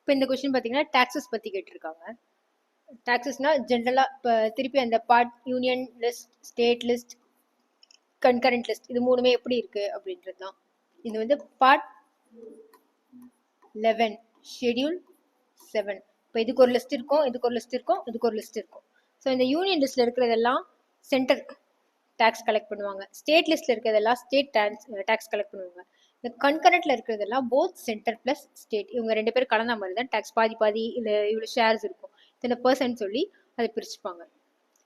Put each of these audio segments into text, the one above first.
இப்போ இந்த கொஸ்டின் பார்த்தீங்கன்னா டாக்ஸஸ் பற்றி கேட்டிருக்காங்க. டாக்ஸஸ்னால் ஜென்ரலாக இப்போ திருப்பி அந்த part union list state list concurrent list இது மூணுமே எப்படி இருக்குது அப்படின்றது தான் இது வந்து பார்ட் லெவன் ஷெட்யூல் செவன் இப்போ இதுக்கு ஒரு லிஸ்ட் இருக்கும் இதுக்கு ஒரு லிஸ்ட் இருக்கும் இதுக்கு ஒரு லிஸ்ட் இருக்கும். ஸோ இந்த யூனியன் லிஸ்ட்டில் இருக்கிறதெல்லாம் சென்டர் டேக்ஸ் கலெக்ட் பண்ணுவாங்க. ஸ்டேட் லிஸ்ட்டில் இருக்கிறதெல்லாம் ஸ்டேட் டேக்ஸ் டேக்ஸ் கலெக்ட் பண்ணுவாங்க. இந்த கண்கரண்ட்ல இருக்கிறதெல்லாம் போத் சென்டர் ப்ளஸ் ஸ்டேட் இவங்க ரெண்டு பேரும் கலந்த மாதிரி தான் டேக்ஸ் பாதி பாதி இல்லை இவ்வளோ ஷேர்ஸ் இருக்கும். இத்தனை பர்சன்ட் சொல்லி அதை பிரிச்சுப்பாங்க.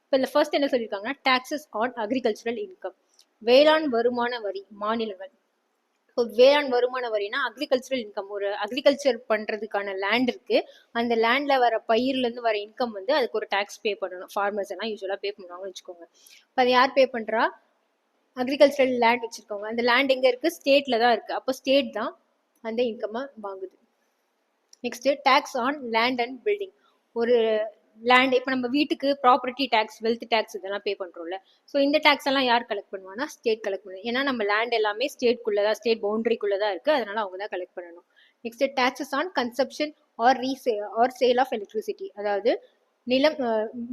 இப்போ இதில் ஃபர்ஸ்ட் என்ன சொல்லியிருக்காங்கன்னா டாக்ஸஸ் ஆன் அக்ரிகல்ச்சரல் இன்கம் வேளாண் வருமான வரி மாநிலங்கள். இப்போ வேளாண் வருமான வரினா அக்ரிகல்ச்சரல் இன்கம் ஒரு அக்ரிகல்ச்சர் பண்ணுறதுக்கான லேண்ட் இருக்குது அந்த லேண்டில் வர பயிர்லேருந்து வர இன்கம் வந்து அதுக்கு ஒரு டேக்ஸ் பே பண்ணணும். ஃபார்மர்ஸ் எல்லாம் யூஸ்வலாக பே பண்ணுவாங்கன்னு வச்சுக்கோங்க. இப்போ அதை யார் பே பண்ணுறா அக்ரிகல்ச்சரல் லேண்ட் வச்சுருக்கவங்க. அந்த லேண்ட் எங்கே இருக்குது ஸ்டேட்டில் தான் இருக்குது அப்போ ஸ்டேட் தான் அந்த இன்கம்மை வாங்குது. Next tax on land and building ஒரு லேண்ட் இப்போ நம்ம வீட்டுக்கு ப்ராப்பர்ட்டி டேக்ஸ் வெல்த் டேக்ஸ் இதெல்லாம் பே பண்ணுறோம்ல ஸோ இந்த டேக்ஸ் எல்லாம் யார் கலெக்ட் பண்ணுவாங்கன்னா ஸ்டேட் கலெக்ட் பண்ணுவோம் ஏன்னா நம்ம லேண்ட் எல்லாமே ஸ்டேட்குள்ளே தான் ஸ்டேட் பவுண்டரிக்குள்ளே தான் இருக்குது அதனால அவங்க தான் கலெக்ட் பண்ணணும். Next taxes on consumption or resale or sale of electricity அதாவது நிலம்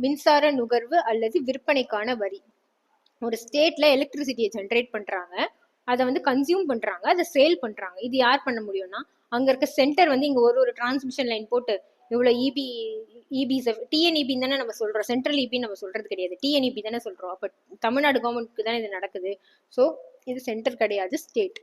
மின்சார நுகர்வு அல்லது விற்பனைக்கான வரி. ஒரு ஸ்டேட்ல எலக்ட்ரிசிட்டியை ஜென்ரேட் பண்றாங்க. அதை வந்து கன்சியூம் பண்றாங்க. அதை சேல் பண்றாங்க. இது யார் பண்ண முடியும்னா அங்க இருக்க சென்டர் வந்து இங்க ஒரு ஒரு டிரான்ஸ்மிஷன் லைன் போட்டு இவ்வளோ இபி இபிஸ் டிஎன்இபி தானே நம்ம சொல்றோம். சென்ட்ரல் இபி நம்ம சொல்றது கிடையாது. டிஎன்இபி தானே சொல்றோம். அப்போ தமிழ்நாடு கவர்மெண்ட்க்கு தானே இது நடக்குது. ஸோ இது சென்டர் கிடையாது ஸ்டேட்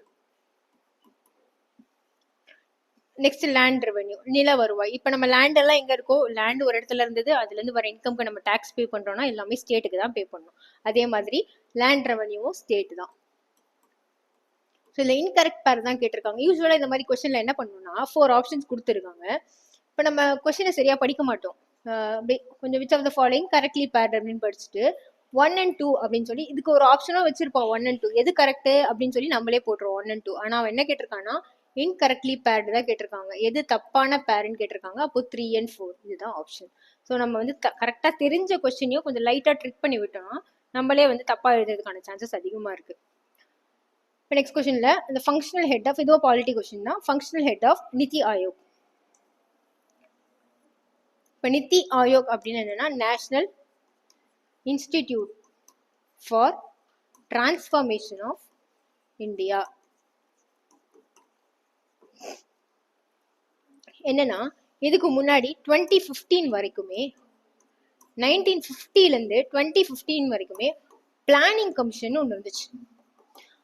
நெக்ஸ்ட் லேண்ட் ரெவென்யூ நில வருவாய். இப்போ நம்ம லேண்ட் எல்லாம் எங்கே இருக்கோ லேண்ட் ஒரு இடத்துல இருந்தது அதுலேருந்து வர இன்கம்க்கு நம்ம டேக்ஸ் பே பண்ணுறோம்னா எல்லாமே ஸ்டேட்டுக்கு தான் பே பண்ணணும். அதே மாதிரி லேண்ட் ரெவென்யூவும் ஸ்டேட் தான். ஸோ இதில் இன்கரெக்ட் பேர் தான் கேட்டிருக்காங்க. யூஸ்வலாக இந்த மாதிரி கொஸ்டினில் என்ன பண்ணணும்னா ஃபோர் ஆப்ஷன்ஸ் கொடுத்துருக்காங்க. இப்போ நம்ம கொஸ்டினை சரியாக படிக்க மாட்டோம். கொஞ்சம் which of the following correctly pair அப்படின்னு படிச்சுட்டு ஒன் அண்ட் டூ அப்படின்னு சொல்லி இதுக்கு ஒரு ஆப்ஷனும் வச்சிருப்பான் ஒன் அண்ட் டூ எது கரெக்ட் அப்படின்னு சொல்லி நம்மளே போட்டுருவோம் ஒன் அண்ட் டூ ஆனால் அவன் என்ன கேட்டிருக்கான்னா இன்கரெக்ட்லி பேர்டு தான் கேட்டிருக்காங்க. எது தப்பான பேருன்னு கேட்டிருக்காங்க. அப்போ த்ரீ அண்ட் ஃபோர் இதுதான் ஆப்ஷன் ஸோ நம்ம வந்து கரெக்டாக தெரிஞ்ச கொஸ்டினையும் கொஞ்சம் லைட்டாக ட்ரிக் பண்ணி விட்டோம்னா நம்மளே வந்து தப்பாக எழுதுறதுக்கான சான்சஸ் அதிகமாக இருக்குது இப்போ நெக்ஸ்ட் கொஸ்டினில் இந்த ஃபங்க்ஷனல் ஹெட் ஆஃப் இதுவோ பாலிட்டி கொஸ்டின் தான். Functional head of NITI Aayog. இப்போ நிதி ஆயோக் அப்படின்னு என்னென்னா national institute for transformation of India என்னன்னா இதுக்கு முன்னாடி டுவெண்ட்டி ஃபிஃப்டீன் வரைக்குமே நைன்டீன் ஃபிஃப்டிலேருந்து டுவெண்ட்டி ஃபிஃப்டீன் வரைக்குமே பிளானிங் கமிஷன் ஒன்று இருந்துச்சு.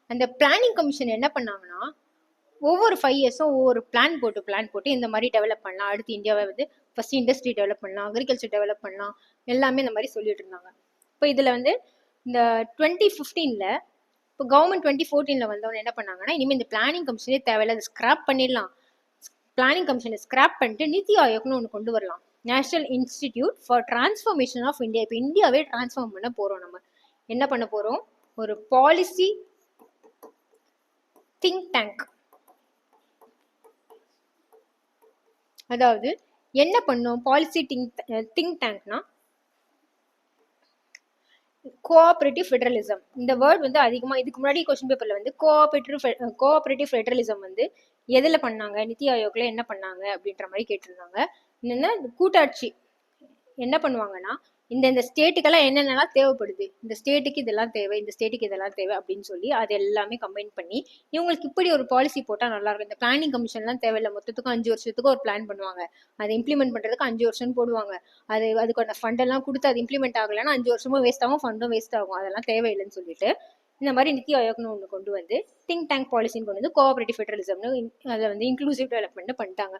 அந்த பிளானிங் கமிஷன் என்ன பண்ணாங்கன்னா ஒவ்வொரு ஃபைவ் இயர்ஸும் ஒவ்வொரு பிளான் போட்டு பிளான் போட்டு இந்த மாதிரி டெவலப் பண்ணலாம். அடுத்து இந்தியாவை வந்து ஃபர்ஸ்ட் இண்டஸ்ட்ரி டெவலப் பண்ணலாம் அக்ரிகல்ச்சர் டெவலப் பண்ணலாம் எல்லாமே இந்த மாதிரி சொல்லிட்டு இருந்தாங்க. இப்போ இதில் வந்து இந்த டுவெண்ட்டி ஃபிஃப்டீனில் இப்போ கவர்மெண்ட் டுவெண்ட்டி ஃபோர்டீனில் வந்தவங்க என்ன பண்ணாங்கன்னா இனிமேல் இந்த பிளானிங் கமிஷனே தேவையில்ல அதை ஸ்க்ராப் பண்ணிடலாம். பிளானிங் கமிஷனை ஸ்க்ராப் பண்ணிட்டு நிதி ஆயோக்னு ஒன்று கொண்டு வரலாம். National institute for transformation of India இப்போ இந்தியாவே டிரான்ஸ்ஃபார்ம் பண்ண போகிறோம் நம்ம. என்ன பண்ண போகிறோம் ஒரு பாலிசி திங்க் டேங்க் அதாவது என்ன பண்ணும்? பாலிசி திங்க் திங்க் டேங்க்னா கோஆபரேட்டிவ் ஃபெடரலிசம் இந்த வேர்ட் வந்து அதிகமாக இதுக்கு முன்னாடி கொஸ்டின் பேப்பரில் வந்து கோஆபரேட்டிவ் கோஆபரேட்டிவ் ஃபெடரலிசம் வந்து எதில் பண்ணாங்க நிதி ஆயோக்கில் என்ன பண்ணாங்க அப்படின்ற மாதிரி கேட்டிருந்தாங்க. என்னென்னா கூட்டாட்சி என்ன பண்ணுவாங்கன்னா இந்த இந்த ஸ்டேட்டுக்கெல்லாம் என்னென்னலாம் தேவைப்படுது? இந்த ஸ்டேட்டுக்கு இதெல்லாம் தேவை இந்த ஸ்டேட்டுக்கு இதெல்லாம் தேவை அப்படின்னு சொல்லி அது எல்லாமே கம்பைன் பண்ணி இவங்களுக்கு இப்படி ஒரு பாலிசி போட்டால் நல்லா இருக்கும். இந்த பிளானிங் கமிஷன்லாம் தேவையில்லை. மொத்தத்துக்கும் அஞ்சு வருஷத்துக்கு ஒரு பிளான் பண்ணுவாங்க. அதை இம்ப்ளிமெண்ட் பண்ணுறதுக்கு அஞ்சு வருஷம் போடுவாங்க. அது அதுக்கான ஃபண்டெல்லாம் கொடுத்து அது இம்ப்ளிமெண்ட் ஆகலைன்னா அஞ்சு வருஷமும் வேஸ்ட் ஆகும் ஃபண்டும் வேஸ்ட் ஆகும். அதெல்லாம் தேவையில்லைன்னு சொல்லிட்டு இந்த மாதிரி நித்தி ஆயோக்னு ஒன்று கொண்டு வந்து திங்க் டேங்க் பாலிசின்னு கொண்டு வந்து கோஆபரேட்டிவ் ஃபெடரலிசம்னு அதை வந்து இன்க்ளூசிவ் டெவலப்மெண்ட் பண்ணிட்டாங்க.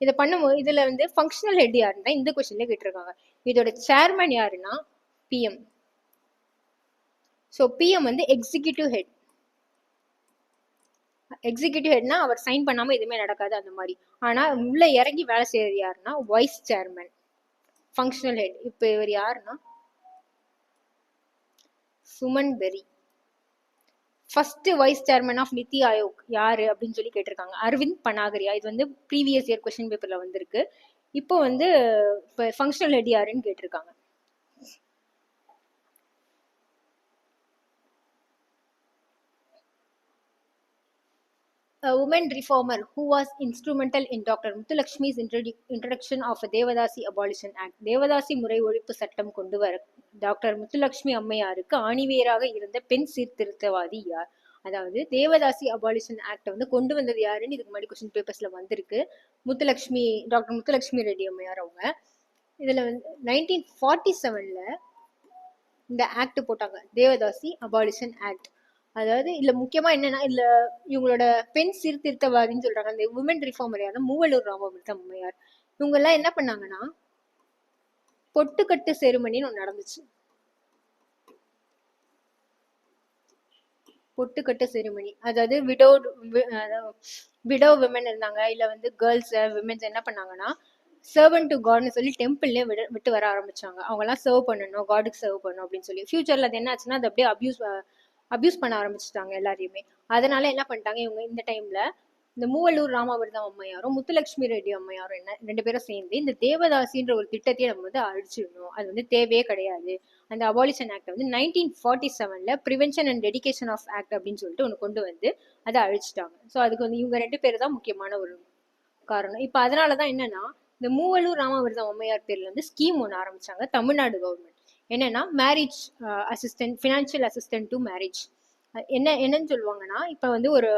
இதை பண்ணும்போது இதில் வந்து ஃபங்க்ஷனல் ஹெட் யாருன்னா இந்த கொஸ்டின்ல கேட்டிருக்காங்க. இதோட சேர்மன் யாருன்னா பிஎம் ஸோ பிஎம் வந்து எக்ஸிக்யூட்டிவ் ஹெட் எக்ஸிக்யூட்டிவ் ஹெட்னா அவர் சைன் பண்ணாமல் எதுவுமே நடக்காது அந்த மாதிரி. ஆனால் உள்ளே இறங்கி வேலை செய்யறது யாருன்னா வைஸ் சேர்மன் ஃபங்க்ஷனல் ஹெட் இப்போ இவர் யாருன்னா? Suman Bery. First vice chairman of NITI Aayog யாரு அப்படின்னு சொல்லி கேட்டிருக்காங்க அரவிந்த் பனாகரியா இது வந்து ப்ரீவியஸ் இயர் கொஸ்டின் பேப்பர்ல வந்திருக்கு இப்போ வந்து இப்போ ஃபங்க்ஷனல் ஹெட் யாருன்னு கேட்டிருக்காங்க a woman reformer who was instrumental in Dr. Muthulakshmi's introdu- introduction of a Devadasi Abolition Act. தேவதாசி முறை ஒழிப்பு சட்டம் கொண்டு வர டாக்டர் முத்துலட்சுமி அம்மையாருக்கு ஆணிவேராக இருந்த பெண் சீர்திருத்தவாதி யார்? அதாவது தேவதாசி அபாலிஷன் ஆக்டை வந்து கொண்டு வந்தது யாருன்னு இதுக்கு முன்னாடி கொஸ்டின் பேப்பர்ஸ்ல வந்திருக்கு. முத்துலட்சுமி டாக்டர் முத்துலட்சுமி ரெட்டி அம்மையார் அவங்க. இதுல வந்து நைன்டீன் ஃபார்ட்டி செவன்ல இந்த ஆக்ட் போட்டாங்க. தேவதாசி அபாலிஷன் ஆக்ட் அதாவது இதுல முக்கியமா என்னன்னா இதுல இவங்களோட பெண் சீர்திருத்தவாதின்னு சொல்றாங்க. அந்த உமன் ரிஃபார்மர் மூவலூர் ராமபுரத்த அம்மையார். இவங்க எல்லாம் என்ன பண்ணாங்கன்னா பொட்டுக்கட்டு செருமனின்னு ஒன்று நடந்துச்சு. பொட்டுக்கட்டு செருமனி. அதாவது விடோ விடோ விமன் இருந்தாங்க. இல்ல வந்து கேர்ள்ஸ் விமென்ஸ் என்ன பண்ணாங்கன்னா சர்வன் டு காட்னு சொல்லி டெம்பிள்லேயே விட விட்டு வர ஆரம்பிச்சாங்க. அவங்கெல்லாம் சர்வ் பண்ணணும். காடுக்கு சர்வ் பண்ணணும் அப்படின்னு சொல்லி. ஃபியூச்சர்ல அது என்ன ஆச்சுன்னா அது அப்படியே அபியூஸ் அபியூஸ் பண்ண ஆரம்பிச்சிட்டாங்க எல்லாரையுமே. அதனால என்ன பண்ணிட்டாங்க இவங்க இந்த டைம்ல இந்த மூவலூர் ராமாவிரதம் அம்மையாரும் முத்துலட்சுமி ரெட்டி அம்மையாரும் என்ன ரெண்டு பேரும் சேர்ந்து இந்த தேவதாசின்ற ஒரு திட்டத்தையே நம்ம வந்து அழிச்சிடணும். அது வந்து தேவையே கிடையாது. அந்த அபாலிஷன் ஆக்ட் வந்து நைன்டீன் ஃபார்ட்டி செவன்ல prevention and dedication of act அப்படின்னு சொல்லிட்டு ஒன்று கொண்டு வந்து அதை அழிச்சிட்டாங்க. ஸோ அதுக்கு வந்து இவங்க ரெண்டு பேர் தான் முக்கியமான ஒரு காரணம். இப்போ அதனால தான் என்னன்னா இந்த மூவலூர் ராமவிரதம் அம்மையார் பேர்ல வந்து ஸ்கீம் ஒன்று ஆரம்பிச்சாங்க தமிழ்நாடு கவர்மெண்ட் என்னன்னா marriage assistant financial assistant to marriage என்ன என்னன்னு சொல்லுவாங்கன்னா இப்போ வந்து ஒரு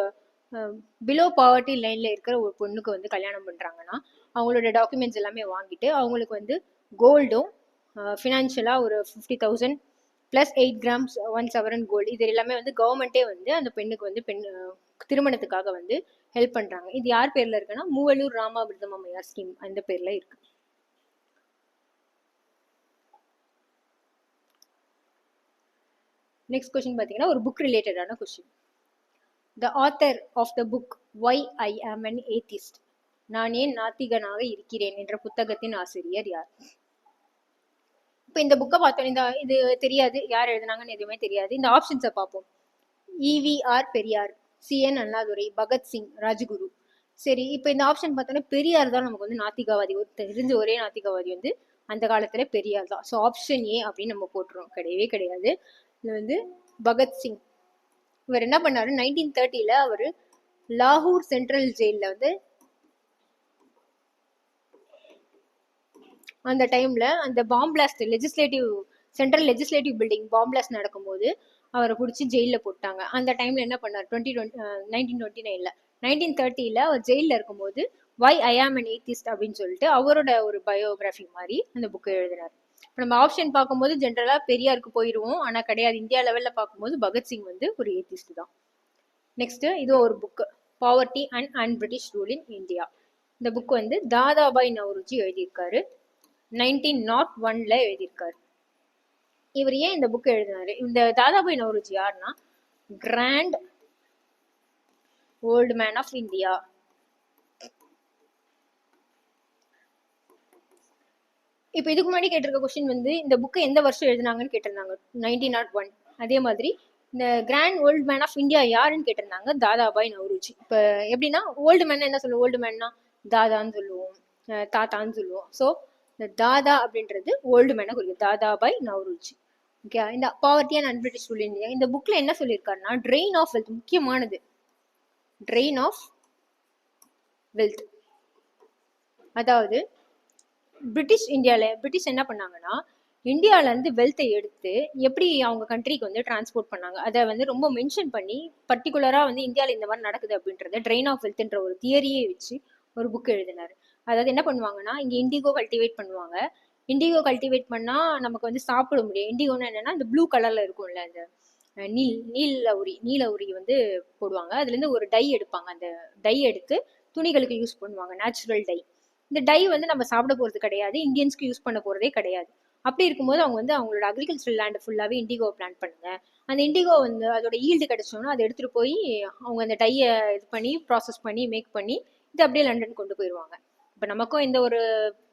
பிலோ பாவர்ட்டி லைன்ல இருக்கிற ஒரு பொண்ணுக்கு வந்து கல்யாணம் பண்ணுறாங்கன்னா அவங்களோட டாக்குமெண்ட்ஸ் எல்லாமே வாங்கிட்டு அவங்களுக்கு வந்து கோல்டும் ஃபினான்ஷியலாக ஒரு fifty thousand plus eight grams one sovereign gold இது எல்லாமே வந்து கவர்மெண்ட்டே வந்து அந்த பெண்ணுக்கு வந்து பெண் திருமணத்துக்காக வந்து ஹெல்ப் பண்ணுறாங்க இது யார் பேரில் இருக்குன்னா மூவலூர் ராமாபிரதம் அம்மையார் ஸ்கீம் அந்த பேரில் இருக்கு. நெக்ஸ்ட் கொஸ்டின் பார்த்தீங்கன்னா ஒரு புக் ரிலேட்டடான question the author of the book why I am an atheist நான் ஏன் நாத்திகனாக இருக்கிறேன் என்ற புத்தகத்தின் ஆசிரியர் யார்? இப்போ இந்த புக்கை பார்த்தோம் இந்த இது தெரியாது. யார் எழுதுனாங்கன்னு எதுவுமே தெரியாது. இந்த ஆப்ஷன்ஸை பார்ப்போம். EVR Periyar CN Annadurai Bhagat Singh Rajaguru. சரி இப்போ இந்த ஆப்ஷன் பார்த்தோன்னா பெரியார் தான் நமக்கு வந்து நாத்திகவாதி. ஒரு தெரிஞ்ச ஒரே நாத்திகவாதி வந்து அந்த காலத்துல பெரியார் தான். ஸோ ஆப்ஷன் ஏ அப்படின்னு நம்ம போட்டுருவோம் கிடையவே கிடையாது. இது வந்து பகத்சிங் இவர் என்ன பண்ணாரு? நைன்டீன் தேர்ட்டியில் அவர் லாகூர் சென்ட்ரல் ஜெயிலில் வந்து அந்த டைம்ல அந்த bomb blast legislative central legislative building bomb blast நடக்கும்போது அவரை பிடிச்சி ஜெயிலில் போட்டாங்க. அந்த டைம்ல என்ன பண்ணார்? டுவெண்ட்டி டுவெண்ட்டி நைன்டீன் டுவெண்ட்டி நைன்ல நைன்டீன் தேர்ட்டியில் அவர் ஜெயிலில் இருக்கும்போது வை ஐ ஆம் அன் ஏத்திஸ்ட் அப்படின்னு சொல்லிட்டு அவரோட ஒரு பயோகிராஃபி மாதிரி அந்த புக்கை எழுதினார் இப்போ நம்ம ஆப்ஷன் பார்க்கும்போது ஜென்ரலாக பெரியாருக்கு போயிடுவோம் ஆனால் கிடையாது. இந்தியா லெவலில் பார்க்கும்போது பகத்சிங் வந்து ஒரு ஏத்திஸ்ட் தான். நெக்ஸ்ட்டு இது ஒரு book poverty and un British rule in India இந்த புக் வந்து தாதாபாய் நவருஜி எழுதியிருக்காரு. நைன்டீன் நாட் ஒன்ல எழுதியிருக்காரு. இவர் ஏன் இந்த புக் எழுதினாரு? இந்த தாதாபாய் நவருஜி யாருன்னா grand old man of India இப்போ இதுக்கு முன்னாடி கேட்டிருக்க கொஸ்டின் வந்து இந்த புக்கை எந்த வருஷம் எழுதினாங்கன்னு கேட்டிருந்தாங்க? நைன்டீன் நாட் ஒன் அதே மாதிரி இந்த grand old man of India யாருன்னு கேட்டிருந்தாங்க? தாதாபாய் நவ்ருஜி. இப்போ எப்படின்னா ஓல்டு மேன் என்ன சொல்லுவோம்? ஓல்டு மேன்னா தாதான்னு சொல்லுவோம். தாத்தான்னு சொல்லுவோம். ஸோ இந்த தாதா அப்படின்றது ஓல்டு மேனை குறிக்கும் தாதாபாய் நவ்ருஜி. ஓகே இந்த poverty and un rule India இந்த புக்கில் என்ன சொல்லியிருக்காருன்னா ட்ரெயின் ஆஃப் வெல்த் முக்கியமானது. ட்ரெயின் ஆஃப் வெல்த் அதாவது பிரிட்டிஷ் இந்தியாவில் பிரிட்டிஷ் என்ன பண்ணாங்கன்னா இந்தியாவிலேருந்து வெல்த்தை எடுத்து எப்படி அவங்க கண்ட்ரிக்கு வந்து டிரான்ஸ்போர்ட் பண்ணாங்க அதை வந்து ரொம்ப மென்ஷன் பண்ணி பர்டிகுலராக வந்து இந்தியாவில் இந்த மாதிரி நடக்குது அப்படின்றத ட்ரெயின் ஆஃப் வெல்த்ன்ற ஒரு தியரியே வச்சு ஒரு புக் எழுதினார். அதாவது என்ன பண்ணுவாங்கன்னா இங்கே இண்டிகோ கல்டிவேட் பண்ணுவாங்க. இண்டிகோ கல்டிவேட் பண்ணால் நமக்கு வந்து சாப்பிட முடியும். இண்டிகோன்னு என்னென்னா இந்த ப்ளூ கலரில் இருக்கும்ல அந்த நீல் நீல உரி நீல உரி வந்து போடுவாங்க. அதுலேருந்து ஒரு டை எடுப்பாங்க. அந்த டை எடுத்து துணிகளுக்கு யூஸ் பண்ணுவாங்க. நேச்சுரல் டை இந்த டை வந்து நம்ம சாப்பிட போகிறது கிடையாது. இந்தியன்ஸ்க்கு யூஸ் பண்ண போகிறதே கிடையாது. அப்படி இருக்கும்போது அவங்க வந்து அவங்களோட அக்ரிகல்ச்சரல் லேண்டு ஃபுல்லாகவே இண்டிகோ பிளான் பண்ணுங்க. அந்த இண்டிகோ வந்து அதோட ஈல்டு கிடைச்சோன்னா அதை எடுத்துகிட்டு போய் அவங்க அந்த டையை இது பண்ணி ப்ராசஸ் பண்ணி மேக் பண்ணி இது அப்படியே லண்டன் கொண்டு போயிடுவாங்க. இப்போ நமக்கும் எந்த ஒரு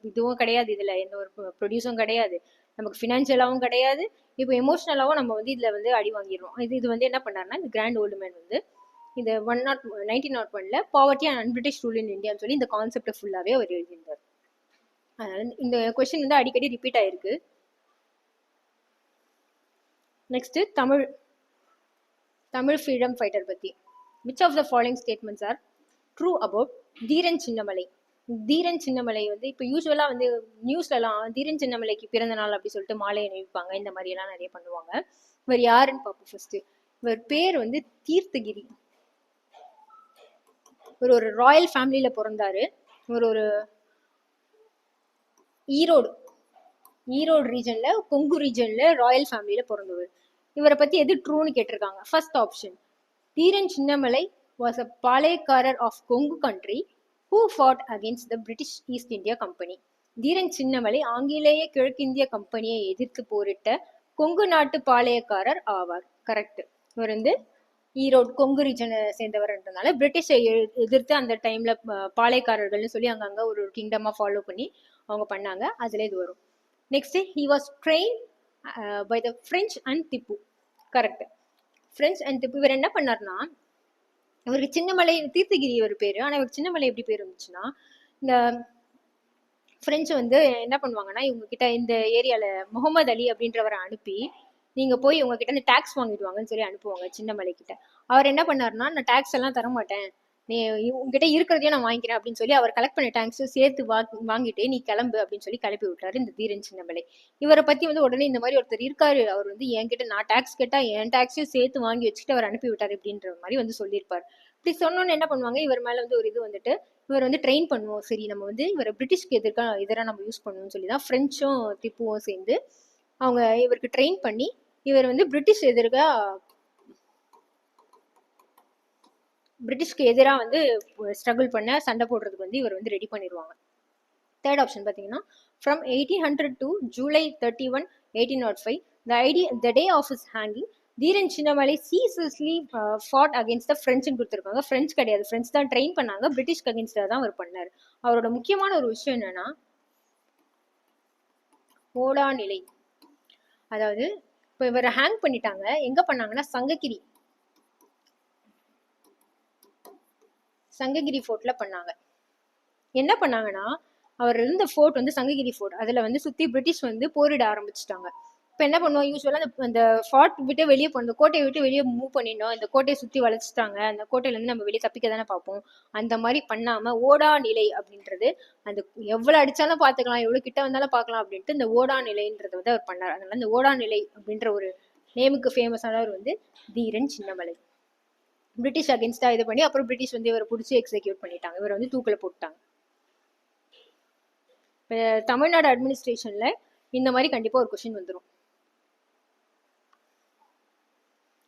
இதுவும் கிடையாது இதில். எந்த ஒரு ப்ரொடியூஸும் கிடையாது. நமக்கு ஃபினான்ஷியலாகவும் கிடையாது. இப்போ எமோஷ்னலாகவும் நம்ம வந்து இதில் வந்து அடி வாங்கிடுறோம். இது இது வந்து என்ன பண்ணாருன்னா இந்த கிராண்ட் ஓல்டு மேன் வந்து இந்த ஒன் நாட் நைன்டீன் நாட் ஒன்ல poverty and un British rule in இந்தியான்னு சொல்லி இந்த கான்செப்டை ஃபுல்லாகவே அவர் எழுதியிருந்தார். அதனால இந்த கொஸ்டின் வந்து அடிக்கடி ரிப்பீட் ஆயிருக்கு. Next Tamil Tamil freedom fighter பற்றி which of the following statements are true about Dheeran Chinnamalai Dheeran Chinnamalai வந்து இப்போ யூஸ்வலாக வந்து நியூஸ்லலாம் தீரன் சின்னமலைக்கு பிறந்த நாள் அப்படி சொல்லிட்டு மாலை அணிவிப்பாங்க. இந்த மாதிரியெல்லாம் நிறைய பண்ணுவாங்க. இவர் யாருன்னு பார்ப்போம் ஃபர்ஸ்ட் இவர் பேர் வந்து தீர்த்தகிரி. இவர் ஒரு ராயல் ஃபேமிலியில பிறந்தாரு. இவர் ஒரு ஈரோடு ஈரோடு ரீஜன்ல கொங்கு ரீஜன்ல ராயல் ஃபேமிலியில பிறந்தவர். இவரை பத்தி எது ட்ரூன்னு கேட்டிருக்காங்க. First option Dheeran Chinnamalai was a Palayakkarar of Kongu country who fought against the British East India company Dheeran Chinnamalai ஆங்கிலேய கிழக்கிந்திய கம்பெனியை எதிர்த்து போரிட்ட கொங்கு நாட்டு பாளையக்காரர் ஆவார். கரெக்ட் இவர் வந்து ஈரோடு கொங்கு ரீஜனை சேர்ந்தவர்ன்றதுனால பிரிட்டிஷை எதிர்த்து அந்த டைம்ல பாளையக்காரர்கள்னு சொல்லி அங்கங்க ஒரு கிங்டமா ஃபாலோ பண்ணி அவங்க பண்ணாங்க. அதுல இது வரும். Next he was train by the French and Tipu correct French and Tipu இவர் என்ன பண்ணார்னா இவருக்கு சின்னமலை தீர்த்தகிரி ஒரு பேர். ஆனால் இவருக்கு சின்னமலை எப்படி பேர் இருந்துச்சுன்னா இந்த ஃப்ரெஞ்சு வந்து என்ன பண்ணுவாங்கன்னா இவங்க கிட்ட இந்த ஏரியாவில் முகமது அலி அப்படின்றவரை அனுப்பி நீங்க போய் உங்ககிட்ட இந்த டாக்ஸ் வாங்கிடுவாங்கன்னு சொல்லி அனுப்புவாங்க சின்னமலை மலைக்கிட்ட. அவர் என்ன பண்ணாருன்னா நான் டாக்ஸ் எல்லாம் தர மாட்டேன் நீ உங்ககிட்ட இருக்கிறதையும் நான் வாங்கிக்கிறேன் அப்படின்னு சொல்லி அவர் கலெக்ட் பண்ண டாக்ஸ் சேர்த்து வா- வாங்கிட்டு நீ கிளம்பு அப்படின்னு சொல்லி கிளப்பி விட்டாரு இந்த தீரன் சின்னமலை இவரை பத்தி வந்து உடனே இந்த மாதிரி ஒருத்தர் இருக்காரு. அவர் வந்து என்கிட்ட நான் டாக்ஸ் கேட்டா என் டாக்ஸையும் சேர்த்து வாங்கி வச்சுட்டு அவர் அனுப்பி விட்டாரு அப்படின்ற மாதிரி வந்து சொல்லியிருப்பார். இப்படி சொன்னோன்னு என்ன பண்ணுவாங்க இவர் மேல வந்து ஒரு இது வந்துட்டு இவர் வந்து ட்ரெயின் பண்ணுவோம். சரி நம்ம வந்து இவரை பிரிட்டிஷ்க்கு எதிர்க்க எதிராக நம்ம யூஸ் பண்ணுவோம்னு சொல்லி தான் ஃப்ரெஞ்சும் திப்புவும் சேர்ந்து அவங்க இவருக்கு ட்ரெயின் பண்ணி இவர் வந்து பிரிட்டிஷ் எதிர்க்க பிரிட்டிஷ்க்கு எதிராக வந்து ஸ்ட்ரகிள் பண்ண சண்டை போடுறதுக்கு வந்து இவர் வந்து ரெடி பண்ணிடுவாங்க தேர்ட் ஆப்ஷன் பார்த்தீங்கன்னா from eighteen hundred to July thirty one eighteen nought five the idea the day of is hanging Dheeran Chinnamalai ceaselessly fought against the ஃப்ரெண்ட்ஸ்னு கொடுத்துருக்காங்க. ஃப்ரெண்ட்ஸ் கிடையாது ஃப்ரெண்ட்ஸ் தான் ட்ரெயின் பண்ணாங்க பிரிட்டிஷ்க்கு அகேன்ஸ்டாக தான் அவர் பண்ணார். அவரோட முக்கியமான ஒரு விஷயம் என்னன்னா ஓடா நிலை. அதாவது இப்போ இவரை ஹேங் பண்ணிட்டாங்க. எங்க பண்ணாங்கன்னா சங்ககிரி. சங்ககிரி ஃபோர்ட்ல பண்ணாங்க. என்ன பண்ணாங்கன்னா அவர் இருந்த ஃபோர்ட் வந்து சங்ககிரி ஃபோர்ட் அதுல வந்து சுத்தி பிரிட்டிஷ் வந்து போரிட ஆரம்பிச்சிட்டாங்க. இப்போ என்ன பண்ணுவோம்? யூஸ்வலாக அந்த அந்த ஃபார்ட் விட்டு வெளியே போன கோட்டையை விட்டு வெளியே மூவ் பண்ணிடணும். இந்த கோட்டையை சுற்றி வளைச்சிட்டாங்க அந்த கோட்டையிலேருந்து நம்ம வெளியே தப்பிக்க தானே பார்ப்போம். அந்த மாதிரி பண்ணாமல் ஓடா நிலை அப்படின்றது அந்த எவ்வளோ அடித்தாலும் பார்த்துக்கலாம் எவ்வளோ கிட்ட வந்தாலும் பார்க்கலாம் அப்படின்ட்டு இந்த ஓடா நிலைன்றத வந்து அவர் பண்ணார். அதனால இந்த ஓடா நிலை அப்படின்ற ஒரு நேமுக்கு ஃபேமஸானவர் வந்து தீரன் சின்னமலை. பிரிட்டிஷ் அகேன்ஸ்டா இது பண்ணி அப்புறம் பிரிட்டிஷ் வந்து இவரை பிடிச்சி எக்ஸிக்யூட் பண்ணிட்டாங்க. இவரை வந்து தூக்கில் போட்டாங்க இப்போ தமிழ்நாடு அட்மினிஸ்ட்ரேஷனில் இந்த மாதிரி கண்டிப்பாக ஒரு கொஷின் வந்துடும்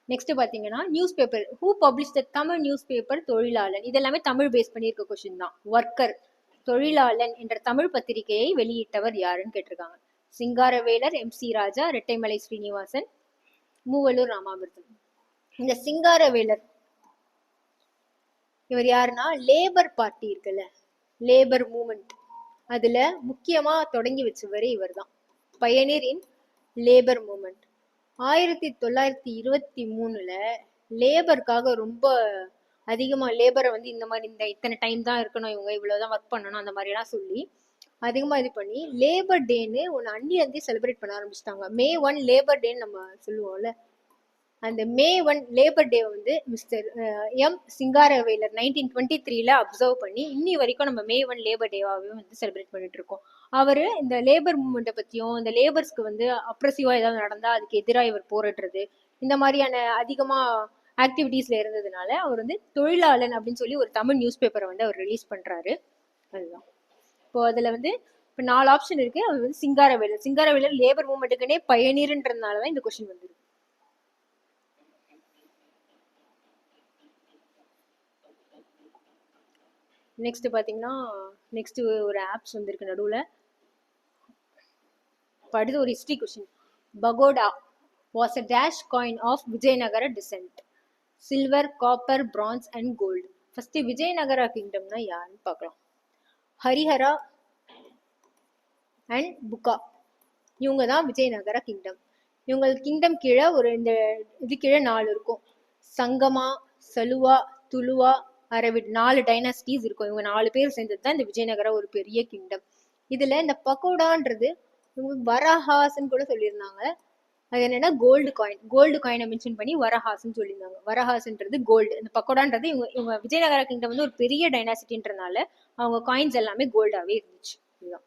நெக்ஸ்ட் பார்த்தீங்கன்னா news paper who publish the Tamil news paper Thozhilalan? இதெல்லாமே தமிழ் பேஸ் பண்ணியிருக்க கொஷின் தான். ஒர்க்கர் தொழிலாளன் என்ற தமிழ் பத்திரிகையை வெளியிட்டவர் யாருன்னு கேட்டிருக்காங்க. Singaravelar M C Raja Rettaimalai Srinivasan Moovalur Ramamirtham. இந்த சிங்காரவேலர் இவர் யாருன்னா லேபர் பார்ட்டி இருக்குல்ல லேபர் மூமெண்ட் அதுல முக்கியமா தொடங்கி வைச்சவரே இவர் தான் பயனியர் இன் லேபர் மூமெண்ட் ஆயிரத்தி தொள்ளாயிரத்தி இருபத்தி மூணுல லேபருக்காக ரொம்ப அதிகமாக லேபரை வந்து இந்த மாதிரி இந்த இத்தனை டைம் தான் இருக்கணும் இவங்க இவ்வளோதான் ஒர்க் பண்ணணும் அந்த மாதிரிலாம் சொல்லி அதிகமாக இது பண்ணி லேபர் டேன்னு ஒன்று அன்னிலேருந்தே செலிப்ரேட் பண்ண ஆரம்பிச்சிட்டாங்க. மே ஒன் லேபர் டேன்னு நம்ம சொல்லுவோம்ல. அந்த மே ஒன் லேபர் டே வந்து mister M Singaravelar nineteen twenty த்ரீல அப்சர்வ் பண்ணி இன்னி வரைக்கும் நம்ம மே ஒன் லேபர் டேவாகவே வந்து செலிப்ரேட் பண்ணிட்டு இருக்கோம். அவர் இந்த லேபர் மூமெண்ட்டை பற்றியும் இந்த லேபர்ஸ்க்கு வந்து அப்ரஸிவாக ஏதாவது நடந்தால் அதுக்கு எதிராக இவர் போராடுறது இந்த மாதிரியான அதிகமாக ஆக்டிவிட்டீஸில் இருந்ததுனால அவர் வந்து தொழிலாளன் அப்படின்னு சொல்லி ஒரு தமிழ் நியூஸ் பேப்பரை வந்து அவர் ரிலீஸ் பண்ணுறாரு அதுதான். இப்போ அதில் வந்து இப்போ நாலு ஆப்ஷன் இருக்குது அவர் வந்து சிங்காரவேலர் சிங்காரவேலர் லேபர் மூமெண்ட்டுக்குனே பயனீருன்றதுனால தான் இந்த கொஸ்டின் வந்திருக்கு நெக்ஸ்ட் பார்த்தீங்கன்னா நெக்ஸ்ட் ஒரு ஆப்ஸ் வந்திருக்கு நடுவில். இப்போ அடுத்து ஒரு history question pagoda was a dash coin of Vijayanagara descent silver copper bronze and gold first Vijayanagara கிங்டம்னா யாருன்னு பார்க்கலாம். ஹரிஹரா அண்ட் புக்கா? இவங்க தான் விஜயநகர கிங்டம் இவங்க கிங்டம் கீழே ஒரு இந்த இது கீழே நாலு இருக்கும். சங்கமா சலுவா துலுவா அரவிட் நாலு டைனாசிட்டிஸ் இருக்கும். இவங்க நாலு பேர் சேர்ந்தது தான் இந்த விஜயநகர ஒரு பெரிய கிங்டம் இதுல இந்த பக்கோடான்றது வரஹாஸ்ன்னு கூட சொல்லியிருந்தாங்க. அது என்னன்னா கோல்டு காயின் கோல்டு காயினை மென்ஷன் பண்ணி வரஹாஸ்ன்னு சொல்லியிருந்தாங்க. வரஹாஸ்ன்றது கோல்டு இந்த பக்கோடான்றது இவங்க இவங்க விஜயநகர கிங்டம் வந்து ஒரு பெரிய டைனாசிட்டின்றனால அவங்க காயின்ஸ் எல்லாமே கோல்டாவே இருந்துச்சு. இதுதான்.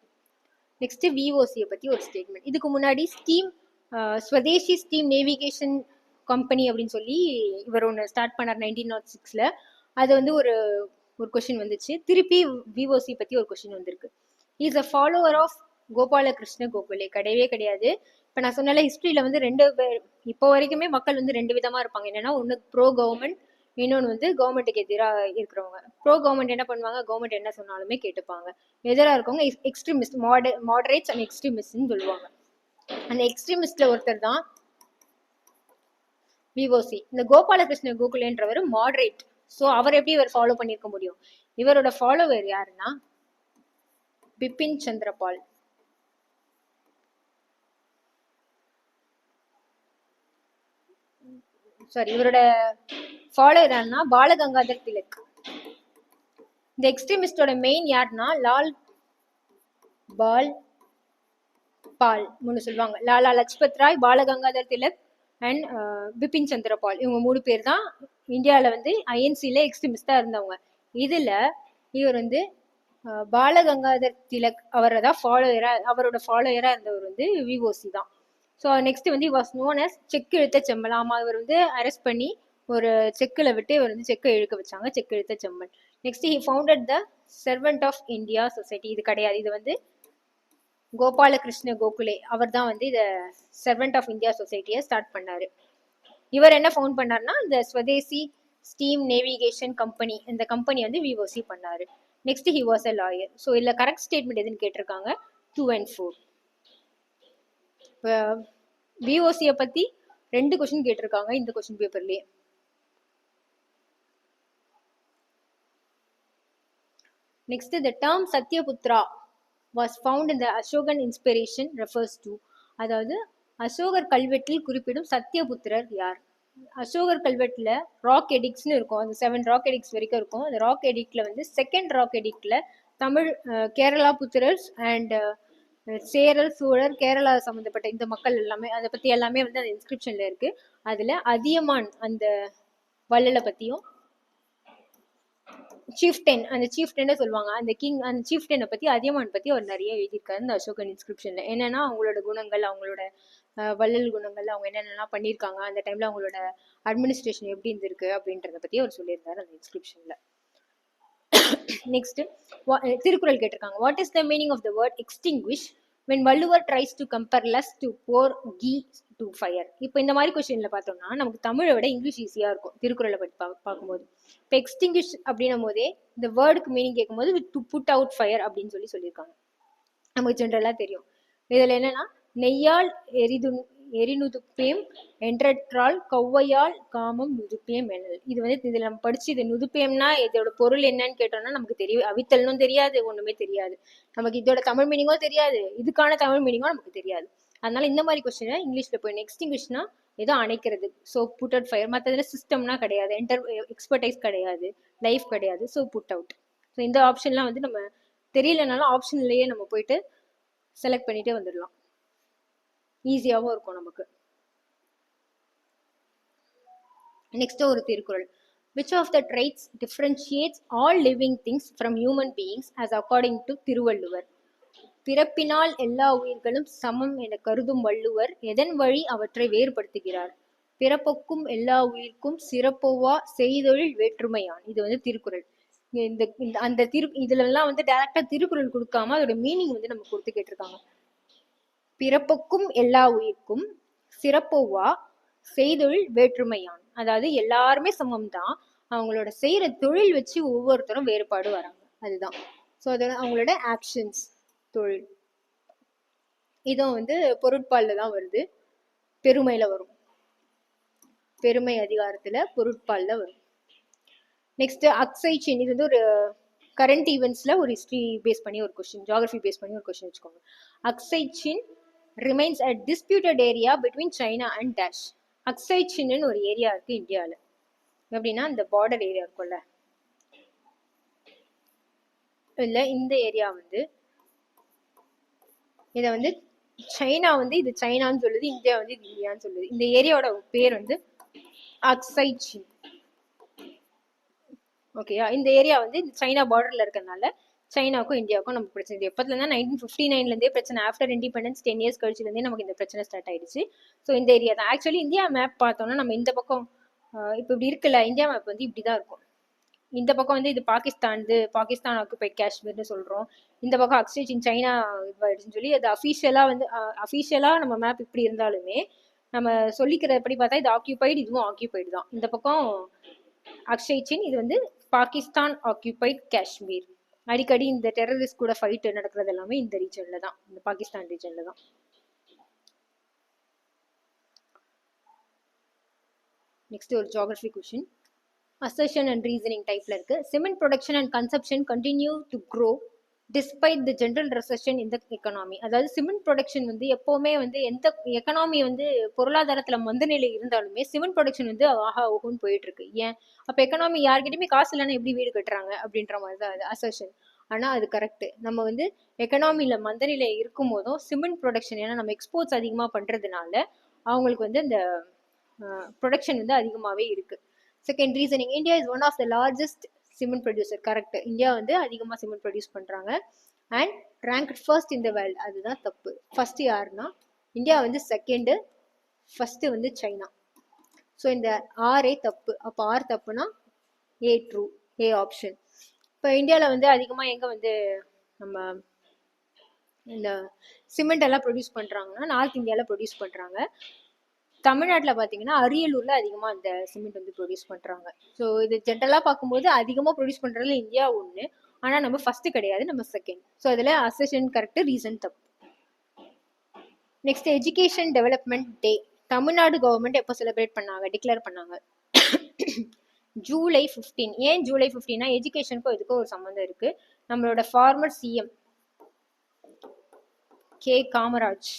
நெக்ஸ்ட் விஓசியை பத்தி ஒரு ஸ்டேட்மெண்ட் இதுக்கு முன்னாடி steam Swadeshi steam navigation company அப்படின்னு சொல்லி இவர் ஒன்று ஸ்டார்ட் பண்ணார் நைன்டீன் நாட் சிக்ஸில் அது வந்து ஒரு ஒரு கொஷின் வந்துச்சு. திருப்பி விஓசி பற்றி ஒரு கொஷின் வந்திருக்கு. Is a follower of Gopalakrishna Gokhale. கிடையவே கிடையாது. இப்போ நான் சொன்னால ஹிஸ்ட்ரியில் வந்து ரெண்டு பேர் இப்போ வரைக்குமே மக்கள் வந்து ரெண்டு விதமாக இருப்பாங்க. என்னென்னா ஒன்று ப்ரோ கவர்மெண்ட் இன்னொன்று வந்து கவர்மெண்ட்டுக்கு எதிராக இருக்கிறவங்க. ப்ரோ கவர்மெண்ட் என்ன பண்ணுவாங்க? கவர்மெண்ட் என்ன சொன்னாலுமே கேட்டுப்பாங்க. எதிராக இருக்கவங்க எக்ஸ்ட்ரீமிஸ்ட் மாட மாடரேட்ஸ் அண்ட் எக்ஸ்ட்ரீமிஸ்ட்னு சொல்லுவாங்க. அந்த எக்ஸ்ட்ரீமிஸ்ட்ல ஒருத்தர் தான் விஓசி இந்த கோபாலகிருஷ்ண கோகுலேன்றவர் மாடரேட் ஸோ அவர் எப்படி இவர் ஃபாலோ பண்ணியிருக்க முடியும்? இவரோட ஃபாலோவர் யாருன்னா பிபின் சந்திரபால். சாரி இவரோட ஃபாலோவர் யாருன்னா பாலகங்காதர் திலக். இந்த எக்ஸ்ட்ரீமிஸ்டோட மெயின் யாருன்னா லால் பால் பால் மூணு சொல்லுவாங்க. லாலா லஜ்பத் ராய் பாலகங்காதர் திலக் அண்ட் uh, பிபின் சந்திரபால் இவங்க மூணு பேர் தான் இந்தியாவில் வந்து ஐஎன்சியில் எக்ஸ்ட்ரீமிஸ்டாக இருந்தவங்க. இதில் இவர் வந்து uh, பாலகங்காதர் திலக் அவரை தான் ஃபாலோயராக அவரோட ஃபாலோயராக இருந்தவர் வந்து விஓசி தான். ஸோ நெக்ஸ்ட் வந்து வாஸ் நோன் அஸ் செக் இழுத்த செம்மல். ஆமாம் இவர் வந்து அரெஸ்ட் பண்ணி ஒரு செக்கில் விட்டு இவர் வந்து செக்கை இழுக்க வச்சாங்க செக் இழுத்த செம்மல். Next he founded the servant of India society இது கிடையாது. இது வந்து கோபாலகிருஷ்ண கோகுலே. அவர் தான் வந்து இதை சர்வெண்ட் ஆஃப் இந்தியா சொசைட்டியை ஸ்டார்ட் பண்ணார். இவர் என்ன ஃபவுண்ட் பண்ணார்னா இந்த ஸ்வதேசி ஸ்டீம் நேவிகேஷன் கம்பெனி இந்த கம்பெனி வந்து விஓசி பண்ணார். Next he was a lawyer so இதில் கரெக்ட் ஸ்டேட்மெண்ட் எதுன்னு கேட்டிருக்காங்க? டூ அண்ட் ஃபோர் விஓசியை பற்றி ரெண்டு கொஷின் கேட்டிருக்காங்க இந்த question பேப்பர்லேயே next the term Satyaputra was found இந்த அசோகன் இன்ஸ்பிரேஷன் ரெஃபர்ஸ் டு அதாவது அசோகர் கல்வெட்டில் குறிப்பிடும் சத்யபுத்திரர் யார்? அசோகர் கல்வெட்டில் ராக் எடிக்ஸ்னு இருக்கும். அந்த செவன் ராக் எடிக்ஸ் வரைக்கும் இருக்கும். அந்த ராக் எடிக்டில் வந்து செகண்ட் ராக் எடிக்டில் தமிழ் அஹ், கேரளா புத்திரர்ஸ் அண்ட் சேரல் சூழர் கேரளா சம்மந்தப்பட்ட இந்த மக்கள் எல்லாமே அதை பற்றி எல்லாமே வந்து அந்த இன்ஸ்கிரிப்ஷனில் இருக்குது அதில் அதியமான் அந்த வள்ளலை பற்றியும் சீஃப்டென் அந்த சீஃப்டென்னு சொல்லுவாங்க. அந்த கிங் அந்த சீஃப்டெனை பற்றி அதியமான் பற்றி அவர் நிறைய எழுதியிருக்காரு இந்த அசோகன் இன்ஸ்கிரிப்ஷனில் என்னன்னா அவங்களோட குணங்கள் அவங்களோட வள்ளல் குணங்கள் அவங்க என்னென்னலாம் பண்ணியிருக்காங்க அந்த டைமில் அவங்களோட அட்மினிஸ்ட்ரேஷன் எப்படி இருந்திருக்கு அப்படின்றத பற்றி அவர் சொல்லியிருந்தார் அந்த இன்ஸ்கிரிப்ஷனில் நெக்ஸ்ட் eh, திருக்குறள் கேட்டிருக்காங்க. What is the meaning of the word extinguish when Valluvar tries to compare less to bore key to fire இப்போ இந்த மாதிரி கொஸ்டினில் பார்த்தோம்னா நமக்கு தமிழை விட இங்கிலீஷ் ஈஸியாக இருக்கும் திருக்குறளை பற்றி பா பார்க்கும்போது. இப்போ எக்ஸ்டிங்கிஷ் அப்படின்னும் போதே இந்த வேர்டுக்கு மீனிங் கேட்கும்போது with to put out fire அப்படின்னு சொல்லி சொல்லியிருக்காங்க. நமக்கு ஜென்ரலாக தெரியும். இதில் என்னென்னா நெய்யால் எரிது எரிநுதுப்பேம் என்றற்றால் கௌவையால் காமம் நுதுப்பேம் எனல். இது வந்து இதில் நம்ம படிச்சு இது நுதுப்பேம்னா இதோட பொருள் என்னன்னு கேட்டோம்னா நமக்கு தெரியும் அவித்தல்னும் தெரியாது ஒன்றுமே தெரியாது. நமக்கு இதோட தமிழ் மீனிங்கும் தெரியாது. இதுக்கான தமிழ் மீனிங்கும் நமக்கு தெரியாது. அதனால இந்த மாதிரி கொஸ்டினை இங்கிலீஷில் போய் எக்ஸ்டிங்விஷ்னா ஏதோ அணைக்கிறது. ஸோ புட் அவுட் ஃபயர் மற்றதுல சிஸ்டம்னா கிடையாது. என்டர் எக்ஸ்பர்டைஸ் கிடையாது. லைஃப் கிடையாது. ஸோ புட் அவுட் ஸோ இந்த ஆப்ஷன்லாம் வந்து நம்ம தெரியலனாலும் ஆப்ஷன்லேயே நம்ம போயிட்டு செலக்ட் பண்ணிட்டே வந்துடலாம். ஈஸியாகவும் இருக்கும் நமக்கு. நெக்ஸ்ட் ஒரு Thirukkural. Which of the traits differentiates all living things from human beings as according to Thiruvalluvar? பிறப்பினால் எல்லா உயிர்களும் சமம் என கருதும் வள்ளுவர் எதன் வழி அவற்றை வேறுபடுத்துகிறார்? பிறப்புக்கும் எல்லா உயிர்க்கும் சிறப்போவா செய்தொழில் வேற்றுமையான். இது வந்து திருக்குறள். இந்த இந்த அந்த திரு இதுல எல்லாம் வந்து டைரக்டா திருக்குறள் கொடுக்காம அதோட மீனிங் வந்து நம்ம கொடுத்து கேட்டிருக்காங்க. பிறப்புக்கும் எல்லா உயிர்க்கும் சிறப்புவா செய்தொழில் வேற்றுமையான். அதாவது எல்லாருமே சமம் தான் அவங்களோட செய்யற தொழில் வச்சு ஒவ்வொருத்தரும் வேறுபாடு வராங்க. அதுதான். ஸோ அதோட அவங்களோட ஆக்ஷன்ஸ் தொழில். இதுவும் வந்து பொருட்பாலில் தான் வருது. பெருமையில வரும். பெருமை அதிகாரத்துல பொருட்பாலில் வரும். நெக்ஸ்ட் அக்சைச்சின் இது வந்து ஒரு கரண்ட் ஈவெண்ட்ஸ்ல ஒரு ஹிஸ்ட்ரி பேஸ் பண்ணி ஒரு கொஸ்டின் ஜியாகிரஃபி பேஸ் பண்ணி ஒரு கொஸ்டின் வச்சுக்கோங்க. Aksai Chin remains a disputed area between China and dash அக்சைச்சின்னு ஒரு ஏரியா இருக்கு இந்தியாவில் எப்படின்னா இந்த பார்டர் ஏரியா இருக்கும்ல. இல்லை இந்த ஏரியா வந்து இதை வந்து சைனா வந்து இது சைனான்னு சொல்லுது இந்தியா வந்து இது இந்தியான்னு சொல்லுது. இந்த ஏரியாவோட பேர் வந்து அக்சை சின் ஓகேயா இந்த ஏரியா வந்து இந்த சைனா பார்டர்ல இருக்கிறதுனால சைனாவுக்கும் இந்தியாவுக்கும் நமக்கு பிரச்சனை இது எப்பத்துல இருந்தா நைன்டீன் ஃபிஃப்டி நைன்லேருந்தே பிரச்சனை. ஆஃப்டர் இண்டிபெண்டன்ஸ் டென் இயர்ஸ் கழிச்சுலேருந்தே நமக்கு இந்த பிரச்சனை ஸ்டார்ட் ஆயிடுச்சு. ஸோ இந்த ஏரியா தான். ஆக்சுவலி இந்தியா மேப் பார்த்தோம்னா நம்ம இந்த பக்கம் இப்போ இப்படி இருக்குல்ல இந்தியா மேப் வந்து இப்படி தான் இருக்கும். இந்த பக்கம் வந்து இது பாகிஸ்தான் பாகிஸ்தான் ஆக்குபைட் காஷ்மீர்னு சொல்கிறோம் இந்த பக்கம் அக்ஸ்டேஜின் சைனா இதுவாயிடுச்சுன்னு சொல்லி அது அஃபீஷியலாக வந்து அஃபீஷியலாக நம்ம மேப் இப்படி இருந்தாலுமே நம்ம சொல்லிக்கிறபடி பார்த்தா இது ஆக்கியூபைடு இதுவும் ஆக்கியூபைடு தான். இந்த பக்கம் அக்ஷய் சின் இது வந்து பாகிஸ்தான் ஆக்கியூபைட் காஷ்மீர். அடிக்கடி இந்த டெரரிஸ்ட் கூட ஃபைட் நடக்கிறது எல்லாமே இந்த ரீஜன்ல தான். இந்த பாகிஸ்தான் ரீஜன்ல தான். நெக்ஸ்ட் ஒரு geography question assertion and reasoning டைப்ல இருக்கு. Cement production and consumption continue to grow despite the general recession இந்த எக்கனாமி அதாவது சிமெண்ட் ப்ரொடக்ஷன் வந்து எப்போவுமே வந்து எந்த எக்கனாமி வந்து பொருளாதாரத்தில் மந்த நிலை இருந்தாலுமே சிமெண்ட் ப்ரொடக்ஷன் வந்து ஆஹா ஓஹோன்னு போயிட்டு இருக்கு ஏன்? அப்போ எக்கனாமி யார்கிட்டயுமே காசு இல்லைன்னா எப்படி வீடு கட்டுறாங்க அப்படின்ற மாதிரி தான் அது அசர்ஷன் ஆனால் அது கரெக்டு நம்ம வந்து எக்கனாமியில் மந்த நிலை இருக்கும் போதும் சிமெண்ட் ப்ரொடக்ஷன் ஏன்னா நம்ம எக்ஸ்போர்ட்ஸ் அதிகமாக பண்ணுறதுனால அவங்களுக்கு வந்து அந்த ப்ரொடக்ஷன் வந்து அதிகமாகவே இருக்குது second reasoning India is one of the largest cement producer correct India வந்து அதிகமாக சிமெண்ட் ப்ரொடியூஸ் பண்ணுறாங்க அண்ட் ரேங்க் ஃபர்ஸ்ட் இந்த வேர்ல்டு அதுதான் தப்பு. ஃபர்ஸ்ட் யாருன்னா இந்தியா வந்து செகண்டு ஃபர்ஸ்ட் வந்து சைனா. ஸோ இந்த ஆரே தப்பு. அப்போ ஆர் தப்புனா ஏ ட்ரூ ஏ ஆப்ஷன் இப்போ இந்தியாவில் வந்து அதிகமாக எங்கே வந்து நம்ம இந்த சிமெண்ட் எல்லாம் ப்ரொடியூஸ் பண்ணுறாங்கன்னா நார்த் இந்தியாவில் ப்ரொடியூஸ் பண்ணுறாங்க தமிழ்நாட்டில் பார்த்தீங்கன்னா அரியலூரில் அதிகமாக அந்த சிமெண்ட் வந்து ப்ரொடியூஸ் பண்ணுறாங்க ஸோ இது ஜென்ரலாக பார்க்கும்போது அதிகமாக ப்ரொடியூஸ் பண்ணுறதுல இந்தியா ஒன்று ஆனால் நம்ம ஃபஸ்ட்டு கிடையாது நம்ம செகண்ட் ஸோ அதில் அசஷன் கரெக்டு ரீசன் தப்பு. Next education development day Tamil Nadu government எப்போ செலிப்ரேட் பண்ணாங்க? டிக்ளேர் பண்ணாங்க. ஜூலை ஃபிஃப்டீன் ஏன் ஜூலை ஃபிஃப்டீனா எஜுகேஷனுக்கும் இதுக்கும் ஒரு சம்மந்தம் இருக்குது நம்மளோட ஃபார்மர் சிஎம் கே காமராஜ்.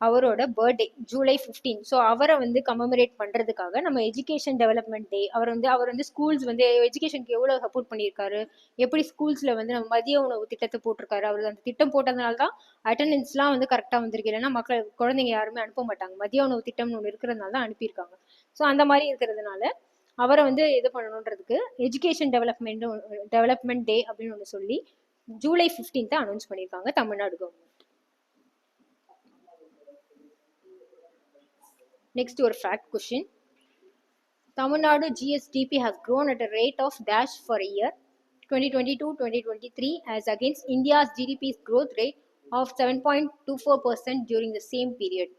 அவரோட பர்த்டே ஜூலை ஃபிஃப்டீன் ஸோ அவரை வந்து கமமரேட் பண்ணுறதுக்காக நம்ம எஜுகேஷன் டெவலப்மெண்ட் டே அவர் வந்து அவர் வந்து ஸ்கூல்ஸ் வந்து எஜுகேஷனுக்கு எவ்வளோ சப்போர்ட் பண்ணியிருக்காரு? எப்படி ஸ்கூல்ஸில் வந்து நம்ம மதிய உணவு திட்டத்தை போட்டிருக்காரு? அவர் அந்த திட்டம் போட்டதுனால தான் அட்டண்டன்ஸ்லாம் வந்து கரெக்டாக வந்திருக்கு. இல்லைன்னா மக்கள் குழந்தைங்க யாருமே அனுப்ப மாட்டாங்க. மதிய உணவு திட்டம்னு ஒன்று இருக்கிறதுனால தான் அனுப்பியிருக்காங்க. ஸோ அந்த மாதிரி இருக்கிறதுனால அவரை வந்து இது பண்ணணுன்றதுக்கு எஜுகேஷன் டெவலப்மெண்ட் டெவலப்மெண்ட் டே அப்படின்னு ஒன்று சொல்லி ஜூலை ஃபிஃப்டீன்த்தை அனௌன்ஸ் பண்ணியிருக்காங்க தமிழ்நாடு கவர்மெண்ட் நெக்ஸ்ட் ஒரு fact question. Tamil Nadu GSDP has grown at a rate twenty dash for a year 2022-2023 as against India's GDP's growth rate of 7.24% during the same period.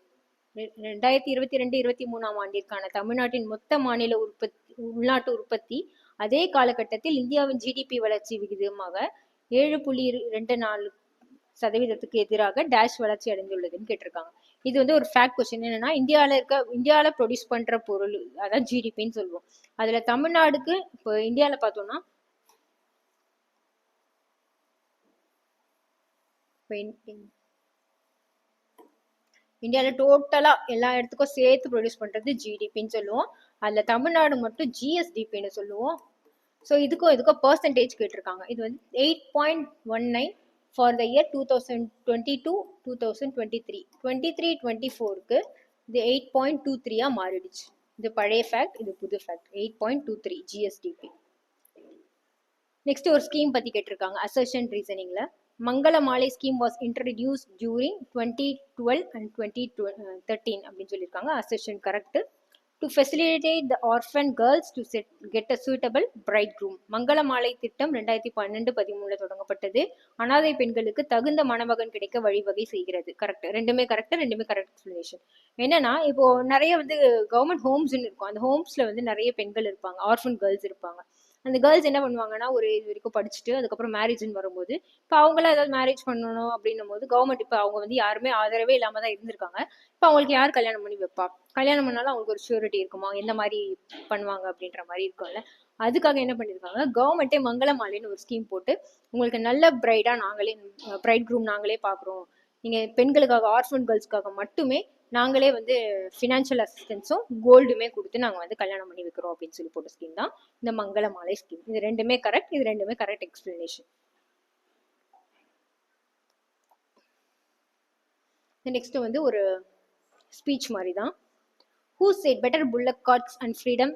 ரெண்டாயிரத்தி இருபத்தி ரெண்டு இருபத்தி மூணாம் ஆண்டிற்கான தமிழ்நாட்டின் மொத்த மாநில உற்பத்தி உள்நாட்டு உற்பத்தி அதே காலகட்டத்தில் இந்தியாவின் ஜிடிபி வளர்ச்சி விகிதமாக ஏழு புள்ளி ரெண்டு நாலு சதவீதத்துக்கு எதிராக டேஷ் வளர்ச்சி அடைந்துள்ளதுன்னு கேட்டிருக்காங்க இது வந்து ஒரு ஃபேக்ட் கொஸ்டின் என்னன்னா இந்தியாவில் இருக்க இந்தியாவில் ப்ரொடியூஸ் பண்ற பொருள் அதான் ஜிடிபின்னு சொல்லுவோம். அதுல தமிழ்நாடுக்கு இப்போ இந்தியாவில் பார்த்தோம்னா இந்தியாவில் டோட்டலாக எல்லா இடத்துக்கும் சேர்த்து ப்ரொடியூஸ் பண்ணுறது ஜிடிபின்னு சொல்லுவோம். அதில் தமிழ்நாடு மட்டும் ஜிஎஸ்டிபின்னு சொல்லுவோம். ஸோ இதுக்கும் இதுக்கும் பர்சன்டேஜ் கேட்டிருக்காங்க. இது வந்து eight point one nine for the year two thousand twenty two two thousand twenty three twenty three twenty ஃபோருக்கு இது எயிட் பாயிண்ட் டூ த்ரீயாக மாறிடுச்சு. இது பழைய ஃபேக்ட் இது புது fact eight point two three GSDP next ஒரு ஸ்கீம் பற்றி கேட்டிருக்காங்க assertion ரீசனிங்கில் Mangala Malai scheme was introduce during twenty twelve and twenty thirteen அப்படின்னு சொல்லியிருக்காங்க assertion correct to facilitate the orphan girls to set get a suitable bridegroom Mangala Malai திட்டம் ரெண்டாயிரத்தி பன்னெண்டு பதிமூணில் தொடங்கப்பட்டது. அனாதை பெண்களுக்கு தகுந்த மணமகன் கிடைக்க வழிவகை செய்கிறது. கரெக்ட் ரெண்டுமே கரெக்ட் ரெண்டுமே கரெக்ட் எக்ஸ்பிளேஷன் என்னன்னா இப்போ நிறைய வந்து கவர்மெண்ட் ஹோம்ஸ்ன்னு இருக்கும். அந்த ஹோம்ஸில் வந்து நிறைய பெண்கள் இருப்பாங்க. ஆர்ஃபன் கேர்ள்ஸ் இருப்பாங்க. அந்த கேர்ள்ஸ் என்ன பண்ணுவாங்கன்னா ஒரு இது வரைக்கும் படிச்சுட்டு அதுக்கப்புறம் மேரேஜ்னு வரும்போது இப்போ அவங்களாம் ஏதாவது மேரேஜ் பண்ணணும் அப்படின்னும் போது கவர்மெண்ட் இப்போ அவங்க வந்து யாருமே ஆதரவே இல்லாமல் தான் இருந்திருக்காங்க. இப்போ அவங்களுக்கு யார் கல்யாணம் பண்ணி வைப்பா? கல்யாணம் பண்ணாலும் அவங்களுக்கு ஒரு ஷூரிட்டி இருக்குமா? எந்த மாதிரி பண்ணுவாங்க அப்படின்ற மாதிரி இருக்கும்ல. அதுக்காக என்ன பண்ணியிருக்காங்க கவர்மெண்ட்டே மங்களமாலைன்னு ஒரு ஸ்கீம் போட்டு உங்களுக்கு நல்ல பிரைடாக நாங்களே பிரைட் க்ரூம் நாங்களே பார்க்குறோம் நீங்கள் பெண்களுக்காக ஆர்ஃபன் கேர்ள்ஸ்க்காக மட்டுமே நாங்களே வந்து ஃபினான்ஷியல் அசிஸ்டன்ஸும் கோல்டுமே கொடுத்து நாங்கள் வந்து கல்யாணம் பண்ணி வைக்கிறோம் அப்படின்னு சொல்லி போட்ட ஸ்கீம் தான் இந்த மங்கள மாலை ஸ்கீம் இது ரெண்டுமே கரெக்ட் இது ரெண்டுமே கரெக்ட் எக்ஸ்பிளனேஷன் நெக்ஸ்ட் வந்து ஒரு ஸ்பீச் மாதிரி தான். Who said better bullock carts and freedom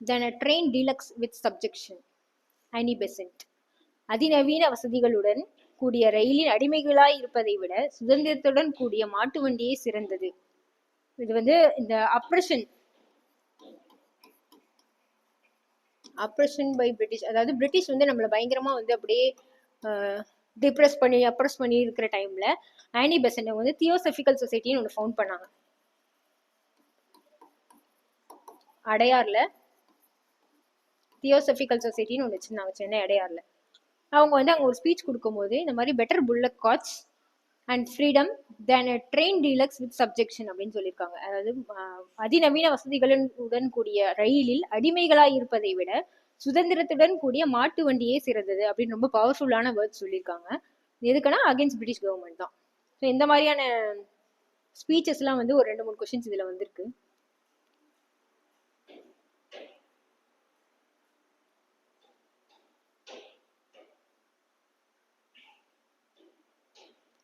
than a train deluxe with subjection Annie Besant அதிநவீன வசதிகளுடன் கூடிய ரயிலின் அடிமைகளாய் இருப்பதை விட சுதந்திரத்துடன் கூடிய மாட்டு வண்டியே சிறந்தது. இது வந்து இந்த அப்ரஷன் அப்ரஷன் பை பிரிட்டிஷ் அதாவது பிரிட்டிஷ் வந்து நம்மளை பயங்கரமா வந்து அப்படியே டிப்ரெஸ் பண்ணி அப்ரஸ் பண்ணி இருக்கிற டைம்ல ஆனி பெசன்ட் வந்து தியோசபிக்கல் சொசைட்டின்னு ஒன்று ஃபவுண்ட் பண்ணாங்க. அடையார்ல தியோசபிக்கல் சொசைட்டின்னு ஒன்று வச்சுருந்தாங்க சென்னை அடையார்ல. அவங்க வந்து அங்கே ஒரு ஸ்பீச் கொடுக்கும்போது இந்த மாதிரி better bullock carts and freedom than a train deluxe with subjection அப்படின்னு சொல்லியிருக்காங்க. அதாவது அதிநவீன வசதிகளுடன் உடன் கூடிய ரயிலில் அடிமைகளாக இருப்பதை விட சுதந்திரத்துடன் கூடிய மாட்டு வண்டியே சிறந்தது அப்படின்னு ரொம்ப பவர்ஃபுல்லான வேர்ட்ஸ் சொல்லியிருக்காங்க. எதுக்குன்னா அகேன்ஸ்ட் பிரிட்டிஷ் கவர்மெண்ட் தான். ஸோ இந்த மாதிரியான ஸ்பீச்சஸ்லாம் வந்து ஒரு ரெண்டு மூணு கொஷின்ஸ் இதில் வந்திருக்கு.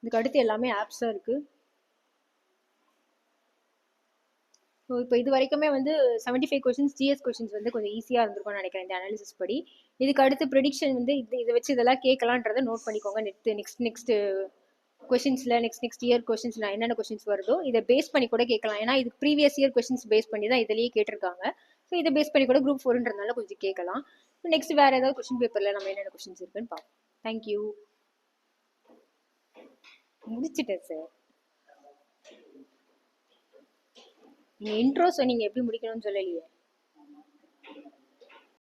இதுக்கு அடுத்து எல்லாமே ஆப்ஸாக இருக்குது ஸோ இப்போ இது வரைக்குமே வந்து seventy five questions GS questions வந்து கொஞ்சம் ஈஸியாக இருந்திருக்கும்னு நினைக்கிறேன் இந்த அனாலிசிஸ் படி. இதுக்கு அடுத்து ப்ரிடிக்ஷன் வந்து இது இதை வச்சு இதெல்லாம் கேட்கலான்றதை நோட் பண்ணிக்கோங்க. நெக்ஸ்ட் நெக்ஸ்ட் நெக்ஸ்ட் கொஷின்ஸில் நெக்ஸ்ட் நெக்ஸ்ட் இயர் கொஷின்ஸில் என்னென்ன கொஷின்ஸ் வருதோ இதை பேஸ் பண்ணி கூட கேட்கலாம். ஏன்னா இது ப்ரீவியஸ் இயர் கொஷின்ஸ் பேஸ் பண்ணி தான் இதுலேயே கேட்டிருக்காங்க. ஸோ இதை பேஸ் பண்ணி கூட குரூப் ஃபோர்ன்றதுனால கொஞ்சம் கேட்கலாம். நெக்ஸ்ட் வேறு ஏதாவது கொஷின் பேப்பரில் நம்ம என்னென்ன கொஷின்ஸ் இருக்குன்னு பார்ப்போம். தேங்க்யூ முடிச்சிட்டேன் சார் நீங்கள் இன்ட்ரோ சொன்னீங்க எப்படி முடிக்கணும்னு சொல்லலையே.